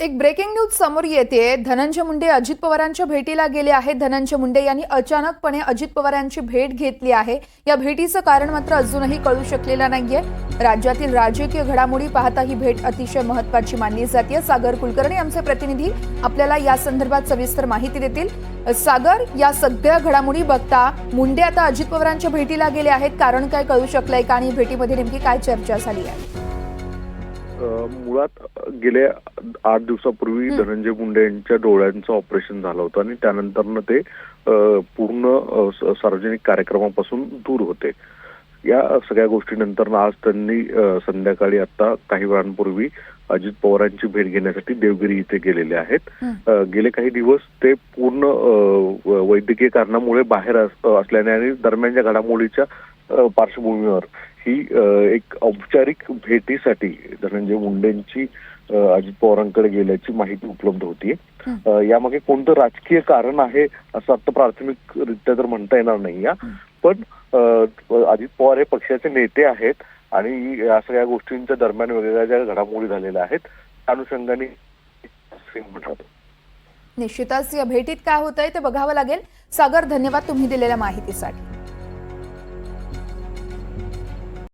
एक breaking news समोर येते धनंजय मुंडे अजित पवारांच्या भेटीला गेले आहेत. धनंजय मुंडे यांनी अचानकपणे अजित पवारांची भेट घेतली आहे. या भेटीचं कारण मात्र अजूनही कळू शकलेलं नाहीये. राज्यातील राजकीय घडामोडी पाहता ही भेट अतिशय महत्वाची मानली जाते सागर कुलकर्णी आमचे प्रतिनिधी आपल्याला या संदर्भात सविस्तर माहिती देतील. सागर या सगळ्या घडामोडी बघता मुंडे आता अजित पवारांच्या भेटीला गेले आहेत. कारण काय कळू शकलंय का? आणि भेटीमध्ये नेमकी काय चर्चा झाली आहे? मुळात गेल्या आठ दिवसापूर्वी धनंजय मुंडे यांच्या डोळ्यांचं ऑपरेशन झालं होतं आणि त्यानंतरनं ते पूर्ण सार्वजनिक कार्यक्रमापासून दूर होते. या सगळ्या गोष्टीनंतर आज त्यांनी संध्याकाळी आता काही वेळांपूर्वी अजित पवारांची भेट घेण्यासाठी देवगिरी इथे गेलेले आहेत. गेले काही दिवस ते पूर्ण वैद्यकीय कारणामुळे बाहेर अस- असल्याने आणि दरम्यानच्या घडामोडीच्या पार्श्वभूमीवर अ, एक औपचारिक भेटीसाठी धनंजय मुंडेंची अजित पवारांकडे गेल्याची माहिती उपलब्ध होतीये. अ, यामागे कोणतं राजकीय कारण आहे असं आता प्राथमिकरित्या तर म्हणता येणार नाही या. पण अजित पवार हे पक्षाचे नेते आहेत आणि या सगळ्या गोष्टींच्या दरम्यान वेगवेगळ्या ज्या घडामोडी झालेल्या आहेत त्या अनुषंगाने निश्चितच या भेटीत काय होतंय ते बघावं लागेल. सागर धन्यवाद तुम्ही दिलेल्या माहितीसाठी.